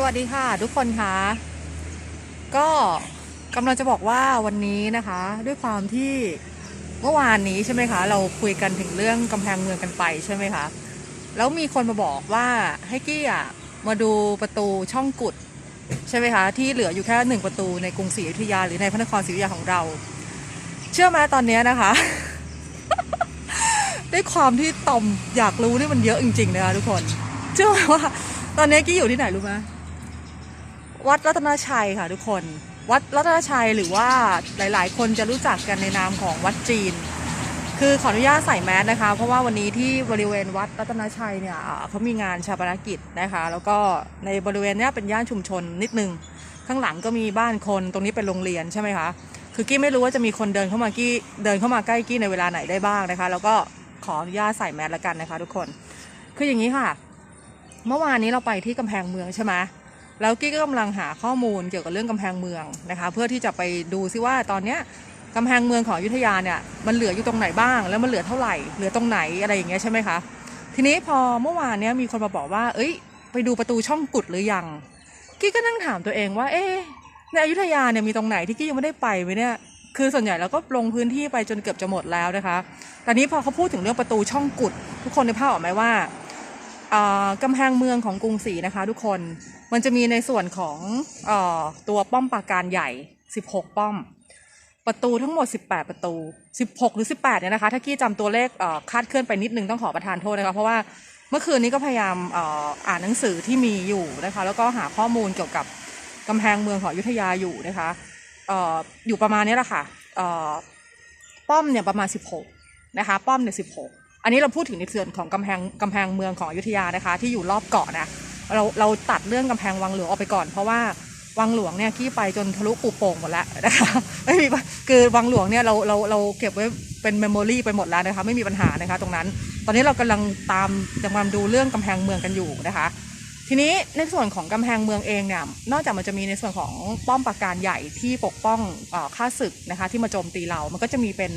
สวัสดีค่ะทุกคนคะก็กำลังจะบอกว่าวันนี้นะคะ ด้วยความที่เมื่อวานนี้ใช่ไหมคะ เราคุยกันถึงเรื่องกำแพงเมืองกันไปใช่ไหมคะแล้วมีคนมาบอกว่าให้กี้อะมาดูประตูช่องกุดใช่ไหมคะที่เหลืออยู่แค่หนึ่งประตูในกรุงศรีอยุธยาหรือในพระนครศรีอยุธยาของเรา เชื่อไหมตอนนี้นะคะ ด้วยความที่ต่อมอยากรู้นี่มันเยอะจริงๆนะคะทุกคน เชื่อไหมว่าตอนนี้กี้อยู่ที่ไหนรู้ไหม วัดรัตนชัยค่ะทุกคน วัดรัตนชัยหรือว่าหลาย ๆ คนจะรู้จักกันในนามของวัดจีน คือขออนุญาตใส่แมสนะคะ เพราะว่าวันนี้ที่บริเวณวัดรัตนชัยเนี่ยเขามีงานชาปนกิจนะคะ แล้วก็ในบริเวณเนี้ยเป็นย่านชุมชนนิดนึง ข้างหลังก็มีบ้านคนตรงนี้เป็นโรงเรียนใช่ไหมคะคือกี้ไม่รู้ว่าจะมีคนเดินเข้ามากี้เดินเข้ามาใกล้กี้ในเวลาไหนได้บ้างนะคะ แล้วก็ขออนุญาตใส่แมสแล้วกันนะคะ ทุกคน คืออย่างนี้ค่ะ เมื่อวานนี้เราไปที่กำแพงเมืองใช่ไหม แล้วกี้ก็กำลังหาข้อมูลเกี่ยวกับเรื่องกำแพงเมืองนะคะ เพื่อที่จะไปดูซิว่าตอนเนี้ยกำแพงเมืองของอยุธยาเนี่ยมันเหลืออยู่ตรงไหนบ้าง แล้วมันเหลือเท่าไหร่เหลือตรงไหนอะไรอย่างเงี้ยใช่ไหมคะทีนี้พอเมื่อวานเนี้ยมีคนมาบอกว่า เอ้ย ไปดูประตูช่องกุดหรือยัง กี้ก็นั่งถามตัวเองว่า เอ๊ในอยุธยาเนี่ยมีตรงไหนที่กี้ยังไม่ได้ไปไหมเนี่ยคือส่วนใหญ่เราก็ลงพื้นที่ไปจนเกือบจะหมดแล้วนะคะแต่นี้พอเขาพูดถึงเรื่องประตูช่องกุด ทุกคนในภาพออกไหมว่า กำแพงเมืองของกรุงศรีนะคะ ทุกคนมันจะมีในส่วนของอตัวป้อมปราการใหญ่ 16 ป้อม ประตูทั้งหมด 18 ประตู 16 หรือ 18 เนี่ยนะคะ ถ้ากี้จำตัวเลขคาดเคลื่อนไปนิดนึงต้องขอประทานโทษนะคะ เพราะว่าเมื่อคืนนี้ก็พยายามอ่ออ่านหนังสือที่มีอยู่นะคะ แล้วก็หาข้อมูลเกี่ยวกับกำแพงเมืองของอยุธยาอยู่นะคะออยู่ประมาณนี้แหละค่ะเอ่อป้อมเนี่ยประมาณ 16 นะคะ ป้อมเนี่ย 16 อันนี้เราพูดถึงในส่วนของกำแพงกำแพงเมืองของอยุธยานะคะ ที่อยู่รอบเกาะนะเราเราตัดเรื่องกำแพงวังหลวงออกไปก่อน เพราะว่าวังหลวงเนี่ยกี้ไปจนทะลุปูโป่งหมดแล้วนะคะไม่มีปัญคือวังหลวงเนี่ยเราเราเราเก็บไว้เป็นเมมโมรีไปหมดแล้วนะคะไม่มีปัญหานะคะตรงนั้น ตอนนี้เรากำลังตามกำลังดูเรื่องกำแพงเมืองกันอยู่นะคะ ทีนี้ในส่วนของกำแพงเมืองเองเนี่ยนอกจากมันจะมีในส่วนของป้อมปราการใหญ่ที่ปกป้องข้าศึกนะคะที่มาโจมตีเรา มันก็จะมีเป็น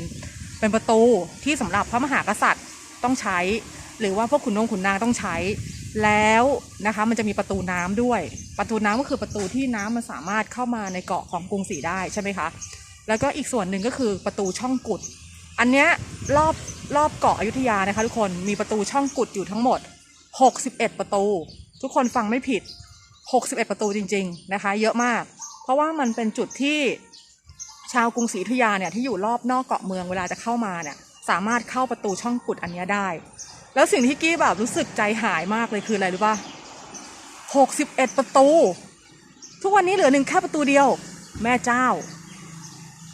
เป็นประตูที่สำหรับพระมหากษัตริย์ ต้องใช้ หรือว่าพวกขุนนงขุนนางต้องใช้ แล้วนะคะมันจะมีประตูน้ำด้วย ประตูน้ำก็คือประตูที่น้ำมันสามารถเข้ามาในเกาะของกรุงศรีได้ใช่ไหมคะแล้วก็อีกส่วนหนึ่งก็คือประตูช่องกุด อันเนี้ยรอบรอบเกาะอยุธยานะคะทุกคนมีประตูช่องกุดอยู่ทั้งหมด 61 ประตู ทุกคนฟังไม่ผิด 61 ประตูจริง ๆนะคะ เยอะมาก เพราะว่ามันเป็นจุดที่ชาวกรุงศรีอยุธยาเนี่ยที่อยู่รอบนอกเกาะเมืองเวลาจะเข้ามาเนี่ย สามารถเข้าประตูช่องกุดอันนี้ได้ แล้วสิ่งที่กี้แบบรู้สึกใจหายมากเลยคืออะไรรู้ป่ะ61ประตู ทุกวันนี้เหลือหนึ่งแค่ประตูเดียว แม่เจ้า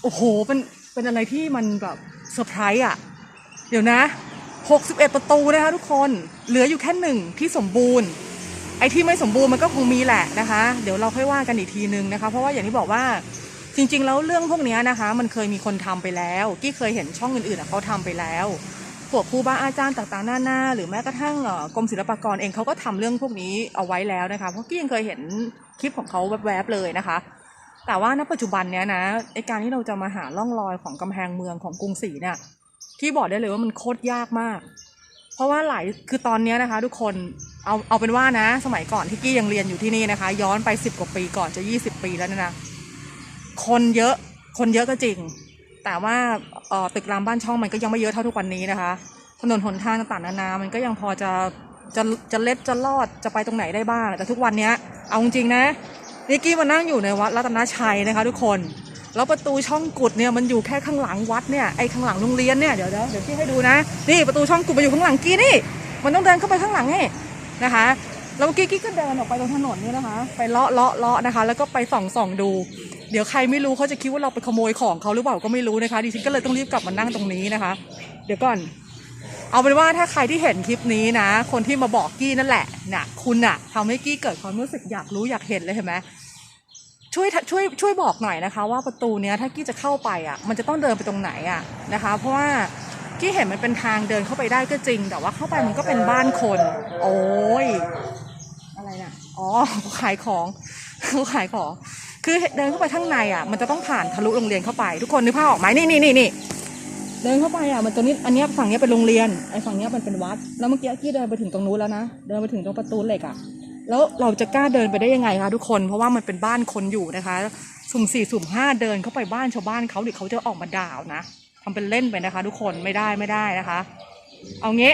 โอ้โห เป็นเป็นอะไรที่มันแบบเซอร์ไพรส์อะ เดี๋ยวนะ61ประตูนะคะทุกคน เหลืออยู่แค่หนึ่งที่สมบูรณ์ไอ้ที่ไม่สมบูรณ์มันก็คงมีแหละนะคะ เดี๋ยวเราค่อยว่ากันอีกทีนึงนะคะ เพราะว่าอย่างที่บอกว่า จริงๆ แล้วเรื่องพวกนี้นะคะ มันเคยมีคนทำไปแล้วกี้เคยเห็นช่องอื่นๆเขาทำไปแล้วพวกครูบาอาจารย์ต่างๆหน้าๆหรือแม้กระทั่งกรมศิลปากรเองเขาก็ทำเรื่องพวกนี้เอาไว้แล้วนะคะเพราะกี้ยังเคยเห็นคลิปของเขาแวบๆเลยนะคะ แต่ว่าณปัจจุบันเนี้ยนะไอการที่เราจะมาหาร่องรอยของกำแพงเมืองของกรุงศรีเนี่ยที่บอกได้เลยว่ามันโคตรยากมาก เพราะว่าหลายคือตอนนี้นะคะ ทุกคนเอาเอาเป็นว่านะ สมัยก่อนที่กี้ยังเรียนอยู่ที่นี่นะคะ ย้อนไปสิบกว่าปีก่อนจะยี่สิบปีแล้วเนยนะ คนเยอะคนเยอะก็จริง แต่ว่าตึกรามบ้านช่องมันก็ยังไม่เยอะเท่าทุกวันนี้นะคะ ถนนหนทางต่างๆนานา มันก็ยังพอจะจะจะเล็ดจะรอดจะไปตรงไหนได้บ้าง แต่ทุกวันนี้เอาจริงนะนิกกี้มานั่งอยู่ในวัดรัตนชัยนะคะ ทุกคน แล้วประตูช่องกุดเนี่ยมันอยู่แค่ข้างหลังวัดเนี่ยไอ้ข้างหลังโรงเรียนเนี่ยเดี๋ยวเดี๋ยวเดี๋ยวพี่ให้ดูนะนี่ประตูช่องกุดมันอยู่ข้างหลังกี้นี่ มันต้องเดินเข้าไปข้างหลังนี่นะคะแล้วเมื่อกี้กี้ก็เดินออกไปตรงถนนนี่นะคะ ไปเลาะเลาะเลาะนะคะ แล้วก็ไปส่องส่องดู เดี๋ยวใครไม่รู้เขาจะคิดว่าเราไปขโมยของเขาหรือเปล่าก็ไม่รู้นะคะดิฉันก็เลยต้องรีบกลับมานั่งตรงนี้นะคะ เดี๋ยวก่อน เอาเป็นว่าถ้าใครที่เห็นคลิปนี้นะ คนที่มาบอกกี้นั่นแหละน่ะ คุณน่ะทำให้กี้เกิดความรู้สึกอยากรู้อยากเห็นเลยเห็นไหมช่วยช่วยช่วยบอกหน่อยนะคะ ว่าประตูเนี้ยถ้ากี้จะเข้าไปอะ มันจะต้องเดินไปตรงไหนอะนะคะ เพราะว่ากี้เห็นมันเป็นทางเดินเข้าไปได้ก็จริง แต่ว่าเข้าไปมันก็เป็นบ้านคน โอ้ยอะไรน่ะอ๋อขาขายของเขาขายของ คือเดินเข้าไปข้างในอะ มันจะต้องผ่านทะลุโรงเรียนเข้าไป ทุกคนนึกภาพออกไหมนี่นี่นี่นี่เดินเข้าไปอะมันตรงนี้อันนี้ฝั่งนี้เป็นโรงเรียนไอ้ฝั่งนี้มันเป็นวัด แล้วเมื่อกี้กี้เดินไปถึงตรงนู้นแล้วนะเดินไปถึงตรงประตูเหล็กอะแล้วเราจะกล้าเดินไปได้ยังไงคะทุกคนเพราะว่ามันเป็นบ้านคนอยู่นะคะ สุ่มสี่สุ่มห้าเดินเข้าไปบ้านชาวบ้านเขาเดี๋ยวเขาจะออกมาด่าวนะทำเป็นเล่นไปนะคะ ทุกคนไม่ได้ไม่ได้นะคะ เอางี้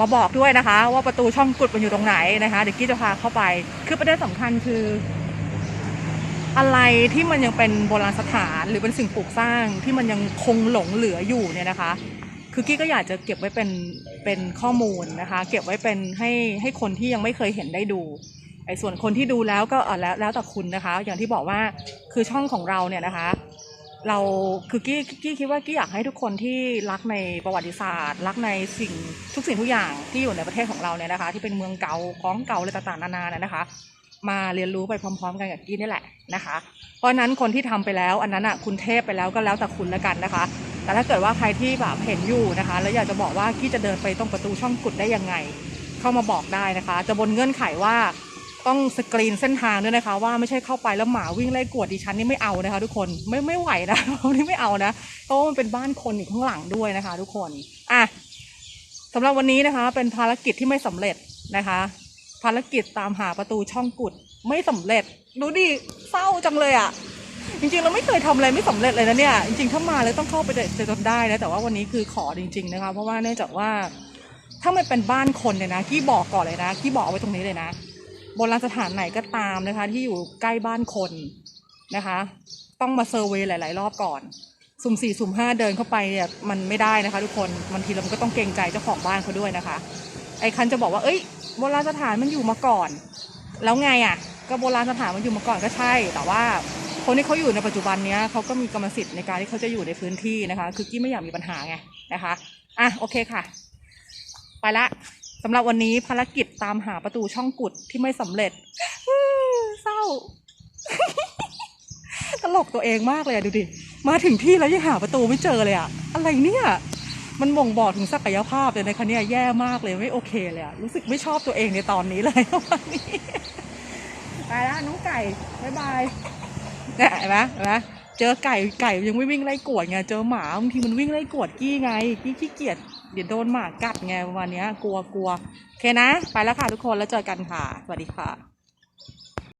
มาบอกด้วยนะคะ ว่าประตูช่องกุดมันอยู่ตรงไหนนะคะ เดี๋ยวกี้จะพาเข้าไป คือประเด็นสำคัญคือ อะไรที่มันยังเป็นโบราณสถานหรือเป็นสิ่งปลูกสร้างที่มันยังคงหลงเหลืออยู่เนี่ยนะคะ คือกี้ก็อยากจะเก็บไว้เป็นเป็นข้อมูลนะคะ เก็บไว้เป็นให้ให้คนที่ยังไม่เคยเห็นได้ดูไอ้ส่วนคนที่ดูแล้วก็เออแล้วแล้วแต่คุณนะคะ อย่างที่บอกว่าคือช่องของเราเนี่ยนะคะ เราคือกี้กี้คิดว่ากี้อยากให้ทุกคนที่รักในประวัติศาสตร์ รักในสิ่งทุกสิ่งทุกอย่างที่อยู่ในประเทศของเราเนี่ยนะคะ ที่เป็นเมืองเก่าของเก่าอะไรต่างๆนานาเนี่ยนะคะ มาเรียนรู้ไปพร้อม ๆ กันกับกี้นี่แหละนะคะ เพราะนั้นคนที่ทำไปแล้ว อันนั้นอะคุณเทพไปแล้วก็แล้วแต่คุณแล้วกันนะคะ แต่ถ้าเกิดว่าใครที่แบบเห็นอยู่นะคะ แล้วอยากจะบอกว่ากี้จะเดินไปตรงประตูช่องกุดได้ยังไง เข้ามาบอกได้นะคะ จะบนเงื่อนไขว่าต้องสกรีนเส้นทางด้วยนะคะ ว่าไม่ใช่เข้าไปแล้วหมาวิ่งไล่กวดดิฉันนี่ไม่เอานะคะ ทุกคนไม่ไม่ไหวนะเรานี่ไม่เอานะเพราะว่ามันเป็นบ้านคนอยู่ข้างหลังด้วยนะคะ ทุกคนอะสำหรับวันนี้นะคะ เป็นภารกิจที่ไม่สำเร็จนะคะ ภารกิจตามหาประตูช่องกุดไม่สำเร็จ ดูดิเศร้าจังเลยอะ่ะ จริงๆเราไม่เคยทำอะไรไม่สำเร็จเลยนะเนี่ย จริงๆถ้ามาแล้วต้องเข้าไปจอจนได้นะแต่ว่าวันนี้คือขอจริง ๆ นะคะ เพราะว่าเนื่องจากว่าถ้ามันเป็นบ้านคนเนี่ยนะกี้บอกก่อนเลยนะกี้บอกไว้ตรงนี้เลยนะโบราณสถานไหนก็ตามนะคะ ที่อยู่ใกล้บ้านคนนะคะ ต้องมาเซอร์เวยหลาย ๆ รอบก่อนสุ่มสี่สุ่มห้าเดินเข้าไปเนี่ยมันไม่ได้นะคะ ทุกคนบางทีเราก็ต้องเกรงใจเจ้าของบ้านเขาด้วยนะคะ ไอ้คันจะบอกว่าเอ้ย โบราณสถานมันอยู่มาก่อน แล้วไงอะ ก็โบราณสถานมันอยู่มาก่อนก็ใช่ แต่ว่าคนที่เขาอยู่ในปัจจุบันเนี้ยเขาก็มีกรรมสิทธิ์ในการที่เขาจะอยู่ในพื้นที่นะคะ คือกี้ไม่อยากมีปัญหาไงนะคะอะโอเคค่ะ ไปละสำหรับวันนี้ภารกิจตามหาประตูช่องกุดที่ไม่สำเร็จเศร้า ตลกตัวเองมากเลยอะดูดิ มาถึงที่แล้วยังหาประตูไม่เจอเลยอะอะไรเนี่ย มันบ่งบอกถึงศักยภาพเลยนะคะเนี่ยแย่มากเลยไม่โอเคเลยอะรู้สึกไม่ชอบตัวเองในตอนนี้เลยวันนี้ไปแล้วน้องไก่บายบายเนี่ยเห็นไหมเห็นไหมเจอไก่ไก่ยังไม่วิ่งไล่กวดไงเจอหมาบางทีมันวิ่งไล่กวดกี้ไงกี้ขี้เกียจเดี๋ยวโดนหมากัดไงประมาณนี้กลัวกลัวโอเคนะ ไปแล้วค่ะทุกคนแล้วเจอกันค่ะ สวัสดีค่ะ